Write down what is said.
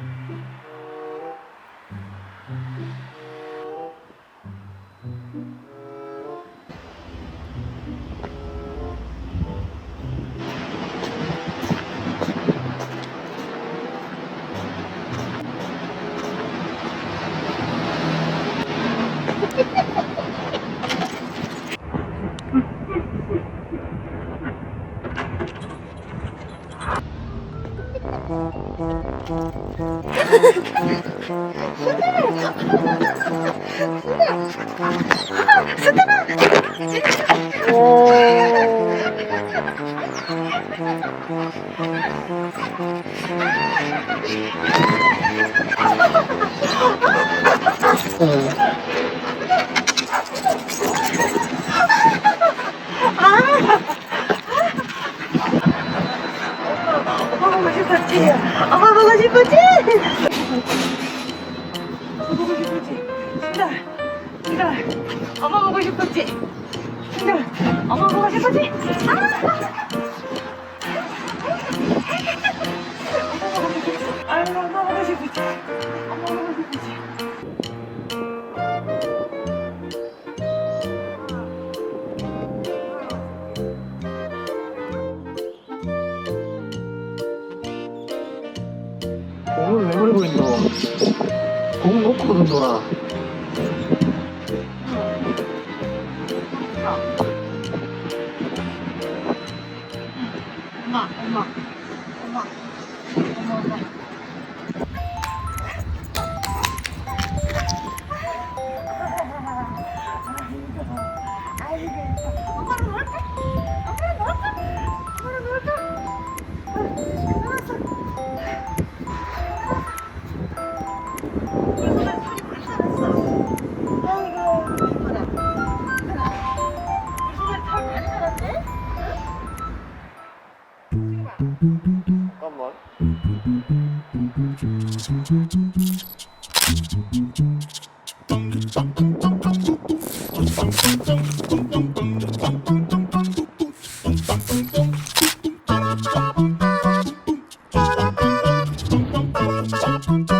Thank you. 엄마 보고 싶었지? 보고 싶었지? 진짜 진짜 엄마 보고 싶었지? 진짜 엄마 보고 싶었지? 아! 엄마 보고 싶었지? 엄마? 공을 왜 물고 있노? 공 놀아. 엄마 엄마 엄마 엄마 엄마 엄마 잠깐만. Thank you.